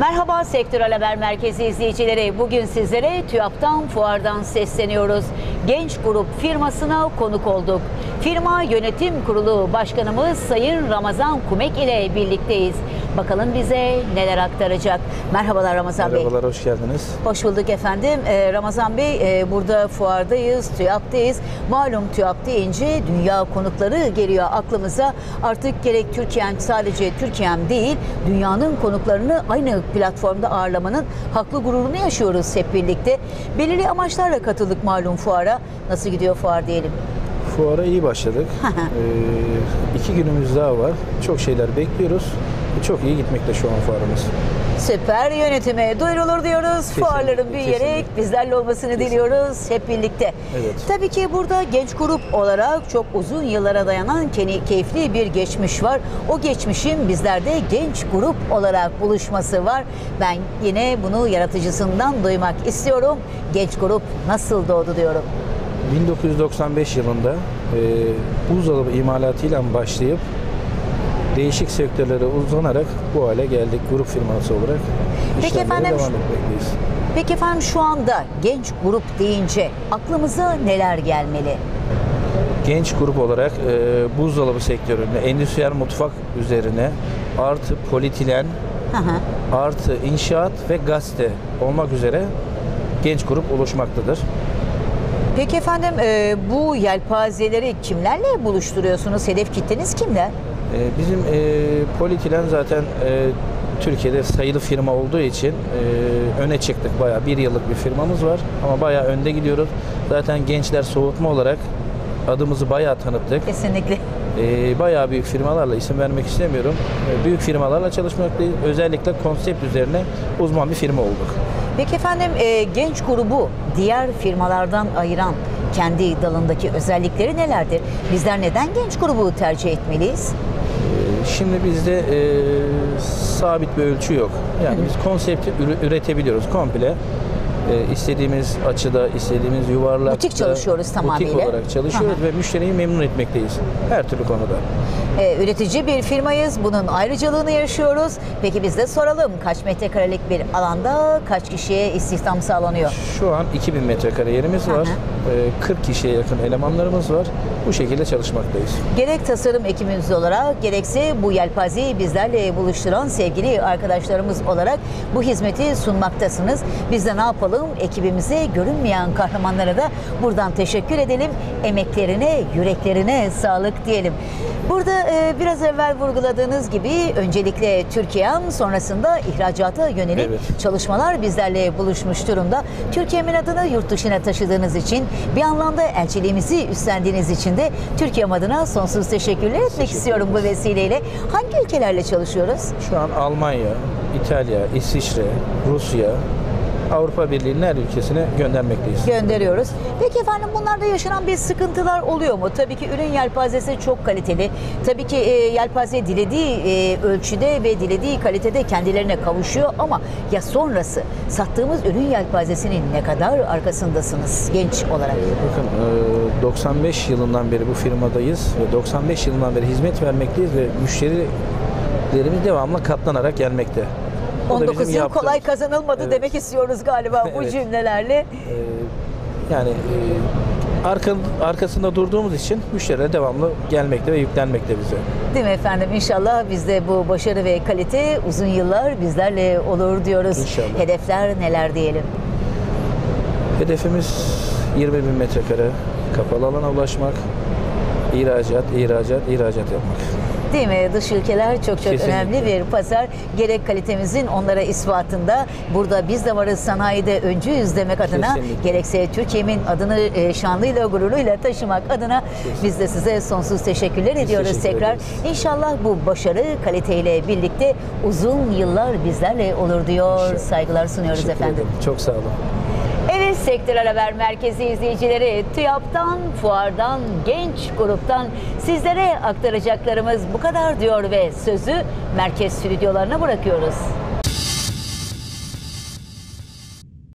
Merhaba Sektörel Haber Merkezi izleyicileri. Bugün sizlere TÜYAP'tan, fuardan sesleniyoruz. Genç Grup firmasına konuk olduk. Firma Yönetim Kurulu Başkanımız Sayın Ramazan Kumek ile birlikteyiz. Bakalım bize neler aktaracak. Merhabalar Ramazan Bey. Merhabalar, hoş geldiniz. Hoş bulduk efendim. Ee, Ramazan Bey e, burada fuardayız, TÜYAP'tayız. Malum TÜYAP deyince dünya konukları geliyor aklımıza. Artık gerek Türkiye'm sadece Türkiye'm değil, dünyanın konuklarını aynı platformda ağırlamanın haklı gururunu yaşıyoruz hep birlikte. Belirli amaçlarla katıldık malum fuara. Nasıl gidiyor fuar diyelim. Fuara iyi başladık. ee, iki günümüz daha var. Çok şeyler bekliyoruz. Çok iyi gitmekte şu an fuarımız. Süper yönetime duyurulur diyoruz. Fuarların büyüyerek kesinlikle. bizlerle olmasını diliyoruz hep birlikte. Evet. Tabii ki burada genç grup olarak çok uzun yıllara dayanan keyifli bir geçmiş var. O geçmişin bizlerde genç grup olarak buluşması var. Ben yine bunu yaratıcısından duymak istiyorum. Genç grup nasıl doğdu diyorum. 1995 yılında e, buzdolabı imalatıyla başlayıp değişik sektörlere uzanarak bu hale geldik grup firması olarak. Peki efendim, devam şu- etmekteyiz. Peki efendim şu anda genç grup deyince aklımıza neler gelmeli? Genç grup olarak e, buzdolabı sektöründe endüstriyel mutfak üzerine artı politilen Hı hı. artı inşaat ve gazete olmak üzere genç grup oluşmaktadır. Peki efendim e, bu yelpazeleri kimlerle buluşturuyorsunuz? Hedef kitleniz kimler? Ee, Bizim e, Politilen zaten e, Türkiye'de sayılı firma olduğu için e, öne çıktık. Bayağı bir yıllık bir firmamız var ama bayağı önde gidiyoruz. Zaten gençler soğutma olarak adımızı bayağı tanıttık. Kesinlikle. E, bayağı büyük firmalarla isim vermek istemiyorum. E, büyük firmalarla çalışmaktayız. Özellikle konsept üzerine uzman bir firma olduk. Peki efendim e, genç grubu diğer firmalardan ayıran kendi dalındaki özellikleri nelerdir? Bizler neden genç grubu tercih etmeliyiz? Şimdi bizde e, sabit bir ölçü yok. Yani biz konsepti üre- üretebiliyoruz komple. E, istediğimiz açıda, istediğimiz yuvarlakta Butik çalışıyoruz tamamıyla. Butik olarak çalışıyoruz ve müşteriyi memnun etmekteyiz. Her türlü konuda. E, üretici bir firmayız. Bunun ayrıcalığını yaşıyoruz. Peki biz de soralım. Kaç metrekarelik bir alanda kaç kişiye istihdam sağlanıyor? Şu an 2000 metrekare yerimiz var. E, 40 kişiye yakın elemanlarımız var. Bu şekilde çalışmaktayız. Gerek tasarım ekibimiz olarak gerekse bu yelpazeyi bizlerle buluşturan sevgili arkadaşlarımız olarak bu hizmeti sunmaktasınız. Biz de ne yapalım? Ekibimize görünmeyen kahramanlara da buradan teşekkür edelim. Emeklerine, yüreklerine sağlık diyelim. Burada e, biraz evvel vurguladığınız gibi öncelikle Türkiye'm sonrasında ihracata yönelik Evet. çalışmalar bizlerle buluşmuş durumda. Türkiye'min adını yurt dışına taşıdığınız için bir anlamda elçiliğimizi üstlendiğiniz için de Türkiye'm adına sonsuz teşekkürler etmek Teşekkür istiyorum bu vesileyle. Hangi ülkelerle çalışıyoruz? Şu an Almanya, İtalya, İsviçre, Rusya, Avrupa Birliği'nin her ülkesine göndermekteyiz. gönderiyoruz. Peki efendim bunlarda yaşanan bir sıkıntılar oluyor mu? Tabii ki ürün yelpazesi çok kaliteli. Tabii ki e, yelpaze dilediği e, ölçüde ve dilediği kalitede kendilerine kavuşuyor ama ya sonrası sattığımız ürün yelpazesinin ne kadar arkasındasınız genç olarak? Bakın e, 95 yılından beri bu firmadayız ve 95 yılından beri hizmet vermekteyiz ve müşterilerimiz devamlı katlanarak gelmekte. Bu da 19 bizim yıl yaptığımız- kolay kazanılmadı Evet. demek istiyoruz galiba bu Evet. cümlelerle. E, yani e, arka, arkasında durduğumuz için müşteriler devamlı gelmekte ve yüklenmekte bize. Değil mi efendim? İnşallah bizde bu başarı ve kalite uzun yıllar bizlerle olur diyoruz. İnşallah. Hedefler neler diyelim? Hedefimiz 20 bin metrekare kapalı alana ulaşmak, ihracat, ihracat, ihracat yapmak. Değil mi? Dış ülkeler çok çok Kesinlikle. önemli bir pazar. Gerek kalitemizin onlara ispatında burada biz de varız sanayide öncüyüz demek adına Kesinlikle. gerekse Türkiye'min adını e, şanlıyla gururuyla taşımak adına biz de size sonsuz teşekkürler ediyoruz teşekkür tekrar. ederiz. İnşallah bu başarı kaliteyle birlikte uzun yıllar bizlerle olur diyor. İnşallah. Saygılar sunuyoruz Teşekkür efendim. ederim. Çok sağ olun. Evet Sektörel Haber Merkezi izleyicileri TÜYAP'tan, Fuar'dan, Genç Grup'tan sizlere aktaracaklarımız bu kadar diyor ve sözü merkez stüdyolarına bırakıyoruz.